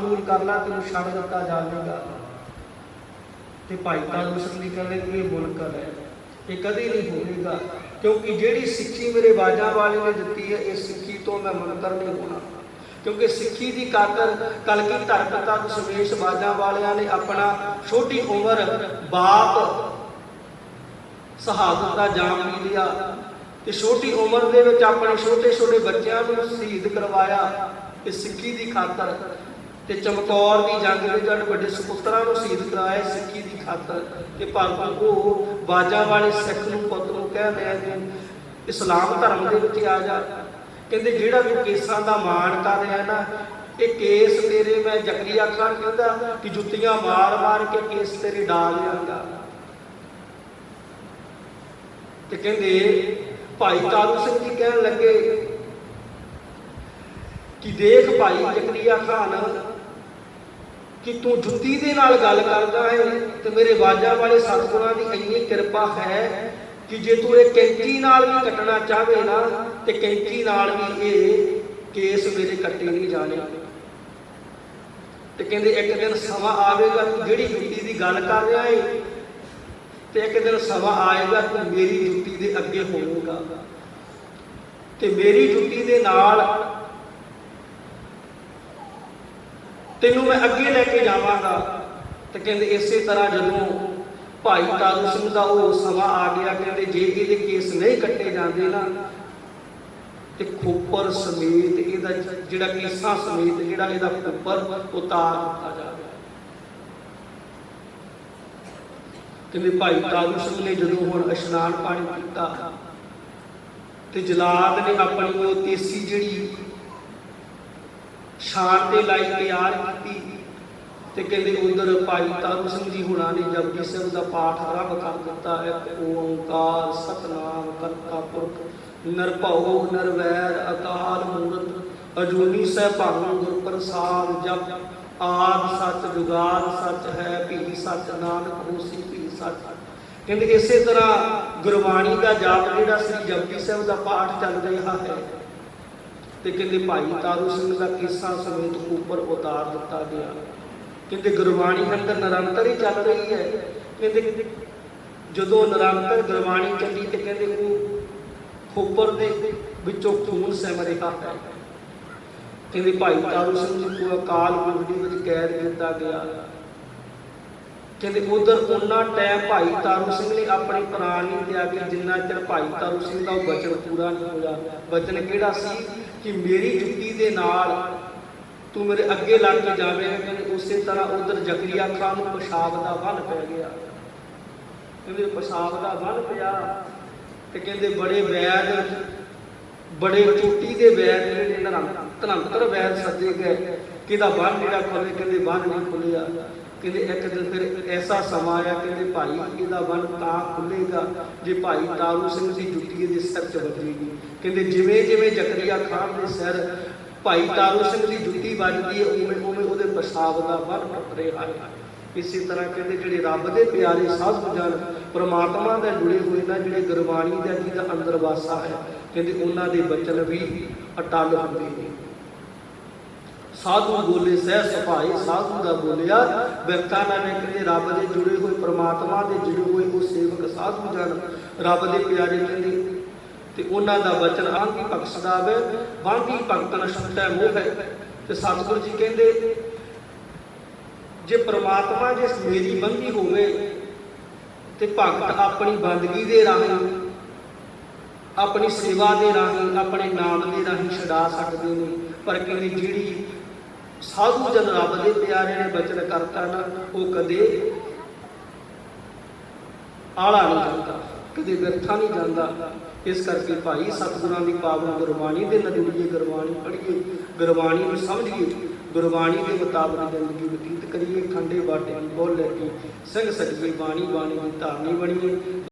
ਕਬੂਲ ਕਰ ਲਾ, ਤੈਨੂੰ ਛੱਡ ਦਿੱਤਾ ਜਾਵੇਗਾ। ਤੇ ਭਾਈ ਤਾਰੂ ਸਿੰਘ ਕਹਿੰਦੇ ਕਿ ਇਹ ਮੁਨਕਰ ਹੈ, ਇਹ ਕਦੇ ਨਹੀਂ ਹੋਵੇਗਾ, ਕਿਉਂਕਿ ਜਿਹੜੀ ਸਿੱਖੀ ਮੇਰੇ ਬਾਜਾਂ ਵਾਲੇ ਨੇ ਦਿੱਤੀ ਹੈ, ਇਹ ਸਿੱਖੀ ਤੋਂ ਮੈਂ ਮੁਨਕਰ ਨਹੀਂ ਹੋਣਾ। ਕਿਉਂਕਿ ਸਿੱਖੀ ਦੀ ਕਾਤਰ ਕਲਗੀ ਧਰਮਤਾ ਦਸ਼ਮੇਸ਼ ਬਾਜਾਂ ਵਾਲਿਆਂ ਨੇ ਆਪਣਾ ਛੋਟੀ ਉਮਰ ਬਾਪ ਸ਼ਹਾਦਤ ਦਾ ਜਾਮ ਵੀ ਲਿਆ ਤੇ ਛੋਟੀ ਉਮਰ ਦੇ ਵਿੱਚ ਆਪਣੇ ਛੋਟੇ ਛੋਟੇ ਬੱਚਿਆਂ ਨੂੰ ਸ਼ਹੀਦ ਕਰਵਾਇਆ। ਤੇ ਸਿੱਖੀ ਦੀ ਖਾਤਰ ਤੇ ਚਮਕੌਰ ਦੀ ਜੰਗ ਦੇ ਜੜ ਵੱਡੇ ਸੁਪੁੱਤਰਾਂ ਨੂੰ ਸ਼ਹੀਦ ਕਰਾਇਆ ਸਿੱਖੀ ਦੀ ਖਾਤਰ ਤੇ ਪਰ ਉਹ ਬਾਜਾਂ ਵਾਲੇ ਸਿੱਖ ਨੂੰ ਪੁੱਤ ਨੂੰ ਕਹਿ ਰਿਹਾ ਕਿ ਇਸਲਾਮ ਧਰਮ ਦੇ ਵਿੱਚ ਆ ਜਾ। ਕਹਿੰਦੇ ਜਿਹੜਾ ਤੂੰ ਕੇਸਾਂ ਦਾ ਮਾਣ ਕਰ ਰਿਹਾ ਨਾ, ਇਹ ਕੇਸ ਤੇਰੇ ਮੈਂ ਜ਼ਕਰੀਆ ਖਾਨ ਕਹਿੰਦਾ ਕਿ ਜੁੱਤੀਆਂ ਮਾਰ ਮਾਰ ਕੇ ਕੇਸ ਤੇਰੇ ਡਾਲ ਲਿਆਂਗਾ ਤੇ ਕਹਿੰਦੇ ਭਾਈ ਤਾਰੂ ਸਿੰਘ ਜੀ ਕਹਿਣ ਲੱਗੇ ਕਿ ਦੇਖ ਭਾਈ ਜ਼ਕਰੀਆ ਖਾਨ ਕਿ ਤੂੰ ਜੁੱਤੀ ਦੇ ਨਾਲ ਗੱਲ ਕਰਦਾ ਹੈ ਤੇ ਮੇਰੇ ਬਾਜਾਂ ਵਾਲੇ ਸਤਿਗੁਰਾਂ ਦੀ ਇੰਨੀ ਕਿਰਪਾ ਹੈ ਕਿ ਜੇ ਤੂੰ ਇਹ ਕੈਂਚੀ ਨਾਲ ਵੀ ਕੱਟਣਾ ਚਾਹਵੇ ਨਾ, ਤੇ ਕੈਂਚੀ ਨਾਲ ਵੀ ਇਹ ਕੇਸ ਮੇਰੇ ਕੱਟੇ ਨਹੀਂ ਜਾਣੇ। ਤੇ ਕਹਿੰਦੇ ਇੱਕ ਦਿਨ ਸਮਾਂ ਆਵੇਗਾ ਤੂੰ ਜਿਹੜੀ ਜੁੱਤੀ ਦੀ ਗੱਲ ਕਰ ਰਿਹਾ ਏ, ਤੇ ਇੱਕ ਦਿਨ ਸਮਾਂ ਆਏਗਾ ਤੂੰ ਮੇਰੀ ਜੁੱਤੀ ਦੇ ਅੱਗੇ ਹੋਵੇਗਾ। ਤੇ ਮੇਰੀ ਜੁੱਤੀ ਦੇ ਨਾਲ ਤੈਨੂੰ ਮੈਂ ਅੱਗੇ ਲੈ ਕੇ ਜਾਵਾਂਗਾ। ਤੇ ਕਹਿੰਦੇ ਇਸੇ ਤਰ੍ਹਾਂ ਜਦੋਂ ਭਾਈ ਤਾਰੂ ਸਿੰਘ ਦਾ ਉਹ ਸਮਾਂ ਆ ਗਿਆ, ਕਹਿੰਦੇ ਜੇ ਇਹਦੇ ਕੇਸ ਨਹੀਂ ਕੱਟੇ ਜਾਂਦੇ ਨਾ, ਤੇ ਖੋਪਰ ਸਮੇਤ ਇਹਦਾ ਜਿਹੜਾ ਕੇਸਾਂ ਸਮੇਤ ਜਿਹੜਾ ਇਹਦਾ ਖੋਪਰ ਉਤਾਰ ਦਿੱਤਾ ਜਾਵੇ। ਕਹਿੰਦੇ ਭਾਈ ਤਾਰੂ ਸਿੰਘ ਨੇ ਜਦੋਂ ਹੁਣ ਇਸ਼ਨਾਨ ਪਾਣੀ ਕੀਤਾ ਤੇ ਜਲਾਦ ਨੇ ਆਪਣੀ ਉਹ ਤੇਸੀ ਜਿਹੜੀ ਸ਼ਾਨ ਤੇ ਲਾਈ ਤਿਆਰ ਕੀਤੀ ਤੇ ਕਹਿੰਦੇ ਉਧਰ ਭਾਈ ਤਾਰੂ ਸਿੰਘ ਜੀ ਹੁਣਾਂ ਨੇ ਜਪਜੀ ਸਾਹਿਬ ਦਾ ਪਾਠ ਆਰੰਭ ਕਰ ਦਿੱਤਾ। ਇੱਕ ਓੰਕਾਰ, ਸਤਨਾਮ ਕਰਤਾ ਪੁਰਖ ਨਿਰਭਉ ਨਿਰਵੈਰ ਅਕਾਲ ਮੂਰਤ, ਅਜੂਨੀ ਸਹਿਭਾਗੰ ਗੁਰ ਪ੍ਰਸਾਦ ਜਪ, ਆਦ ਸੱਚ ਜੁਗਾਦ ਸੱਚ ਹੈ, ਭੀ ਸੱਚ ਨਾਨਕ ਹੋਸੀ ਭੀ ਸੱਚ। ਕਹਿੰਦੇ ਇਸੇ ਤਰ੍ਹਾਂ ਗੁਰਬਾਣੀ ਦਾ ਜਾਪ ਜਿਹੜਾ ਸ੍ਰੀ ਜਪਜੀ ਸਾਹਿਬ ਦਾ ਪਾਠ ਚੱਲ ਰਿਹਾ ਹੈ। ਤੇ ਕਹਿੰਦੇ ਭਾਈ ਤਾਰੂ ਸਿੰਘ ਦਾ ਕਿੱਸਾ ਸਮੇਤ ਉੱਪਰ ਉਤਾਰ ਦਿੱਤਾ ਗਿਆ। ਕਹਿੰਦੇ ਗੁਰਬਾਣੀ ਅੰਦਰ ਨਿਰੰਤਰ ਹੀ ਚੱਲ ਰਹੀ ਹੈ। ਕਹਿੰਦੇ ਜਦੋਂ ਨਿਰੰਤਰ ਗੁਰਬਾਣੀ ਚੱਲੀ ਤੇ ਕਹਿੰਦੇ ਉਹ ਖੋਪਰ ਦੇ ਵਿੱਚੋਂ ਖੂਨ ਸਿਮ ਰਿਹਾ ਹੈ। ਕਹਿੰਦੇ ਭਾਈ ਤਾਰੂ ਸਿੰਘ ਜੀ ਨੂੰ ਅਕਾਲ ਗੁਰਦੀ ਵਿੱਚ ਕੈਦ ਕੀਤਾ ਗਿਆ। ਕਹਿੰਦੇ ਉਧਰ ਉਹਨਾਂ ਟਾਈਮ ਭਾਈ ਤਾਰੂ ਸਿੰਘ ਨੇ ਆਪਣੀ ਪ੍ਰਾਣ ਨਹੀਂ ਤਿਆਗੀ ਜਿੰਨਾ ਚਿਰ ਭਾਈ ਤਾਰੂ ਸਿੰਘ ਦਾ ਉਹ ਬਚਨ ਪੂਰਾ ਨਹੀਂ ਹੋਇਆ। ਬਚਨ ਕਿਹੜਾ ਸੀ ਕਿ ਮੇਰੀ ਜੁੱਤੀ ਦੇ ਨਾਲ ਤੂੰ ਮੇਰੇ ਅੱਗੇ ਲੱਗ ਕੇ ਜਾਵੇਂ। ਕਹਿੰਦੇ ਉਸੇ ਤਰ੍ਹਾਂ ਉਧਰ ਜ਼ਕਰੀਆ ਖਾਨ ਨੂੰ ਪਿਸ਼ਾਬ ਦਾ ਵੱਲ ਪੈ ਗਿਆ। ਕਹਿੰਦੇ ਪਿਸ਼ਾਬ ਦਾ ਵੱਲ ਪਿਆ ਤੇ ਕਹਿੰਦੇ ਬੜੇ ਵੈਦ, ਬੜੇ ਚੋਟੀ ਦੇ ਵੈਦ ਜਿਹੜੇ ਧਨੰਤਰ ਵੈਦ ਸੱਜੇ ਗਏ। ਕਿਹਦਾ ਬੰਨ ਜਿਹੜਾ ਖੋਲੇ ਕਹਿੰਦੇ ਬੰਨ ਨਹੀਂ ਖੁੱਲਿਆ ਕਹਿੰਦੇ ਇੱਕ ਦਿਨ ਫਿਰ ਐਸਾ ਸਮਾਂ ਆਇਆ ਕਹਿੰਦੇ ਭਾਈ ਇਹਦਾ ਬੰਨ ਤਾਂ ਖੁੱਲੇਗਾ ਜੇ ਭਾਈ ਤਾਰੂ ਸਿੰਘ ਦੀ ਜੁੱਤੀ ਦੇ ਸਿਰ 'ਚ ਵੱਜੇਗੀ। ਕਹਿੰਦੇ ਜਿਵੇਂ ਜਿਵੇਂ ਜ਼ਕਰੀਆ ਖਾਨ ਦੇ ਸਿਰ ਭਾਈ ਤਾਰੂ ਸਿੰਘ ਦੀ ਜੁੱਤੀ ਵੱਜਦੀ ਹੈ ਉਵੇਂ ਉਵੇਂ ਉਹਦੇ ਪਸਾਬ ਦਾ ਬੰਨ ਟੁੱਟ ਰਿਹਾ ਹੈ ਇਸੇ ਤਰ੍ਹਾਂ ਕਹਿੰਦੇ ਜਿਹੜੇ ਰੱਬ ਦੇ ਪਿਆਰੇ ਸਾਧੂ ਜਨ ਪ੍ਰਮਾਤਮਾ ਦੇ ਜੁੜੇ ਹੋਏ ਨਾ, ਜਿਹੜੇ ਗੁਰਬਾਣੀ ਦਾ ਜਿਹਦਾ ਅੰਦਰ ਵਾਸਾ ਹੈ, ਕਹਿੰਦੇ ਉਹਨਾਂ ਦੇ ਬਚਨ ਵੀ ਅਟਲ ਹੁੰਦੇ ਨੇ। ਸਾਧੂ ਬੋਲੇ, ਸਹਿ ਸਭਾਈ ਸਾਧੂ ਦਾ ਬੋਲਿਆ ਵਿਅਕਤਾ ਨਾਲ ਕਹਿੰਦੇ ਰੱਬ ਦੇ ਜੁੜੇ ਹੋਏ ਪ੍ਰਮਾਤਮਾ ਦੇ ਜੁੜੇ ਹੋਏ ਉਹ ਸੇਵਕ ਸਾਧੂ ਜਨ। ਰੱਬ ਦੇ ਪਿਆਰੇ ਕਹਿੰਦੇ ਤੇ ਉਹਨਾਂ ਦਾ ਬਚਨ ਆਂਗੀ ਬਖਸ਼ਦਾ ਵੇ ਬਾਂਗੀ ਭਗਤਨ ਸ਼ੁੱਟੈ ਮੋਹ ਹੈ। ਤੇ ਸਤਿਗੁਰੂ ਜੀ ਕਹਿੰਦੇ, ਜੇ ਪ੍ਰਮਾਤਮਾ ਜੇ ਮੇਰੀ ਬੰਦੀ ਹੋਵੇ, ਤੇ ਭਗਤ ਆਪਣੀ ਬੰਦਗੀ ਦੇ ਰਾਹੀਂ, ਆਪਣੀ ਸੇਵਾ ਦੇ ਰਾਹੀਂ, ਆਪਣੇ ਨਾਮ ਦੇ ਰਾਹੀਂ ਛਡਾ ਸਕਦੇ ਨੇ। ਪਰ ਕਹਿੰਦੇ ਜਿਹੜੀ ਸਾਧੂ ਜਨ ਰੱਬ ਦੇ ਪਿਆਰੇ ਨੇ ਬਚਨ ਕਰਤਾ ਨਾ, ਉਹ ਕਦੇ ਆਲਾ ਨਹੀਂ ਜਾਂਦਾ, ਕਦੇ ਵਿਰਥਾ ਨਹੀਂ ਜਾਂਦਾ। ਇਸ ਕਰਕੇ ਭਾਈ ਸਤਿਗੁਰਾਂ ਦੀ ਪਾਵਨ ਗੁਰਬਾਣੀ ਦੇ ਨਜ਼ਰੀਏ ਗੁਰਬਾਣੀ ਪੜ੍ਹੀਏ, ਗੁਰਬਾਣੀ ਨੂੰ ਸਮਝੀਏ, ਗੁਰਬਾਣੀ ਦੇ ਮੁਤਾਬਕ ਜ਼ਿੰਦਗੀ ਬਤੀਤ ਕਰੀਏ ਖੰਡੇ ਬਾਟੇ ਬੋਲ ਲੈ ਕੇ ਸਿੰਘ ਸਜੀਏ ਬਾਣੀ ਬਾਣੀ ਦੀ ਧਾਰਨੀ ਬਣੀਏ।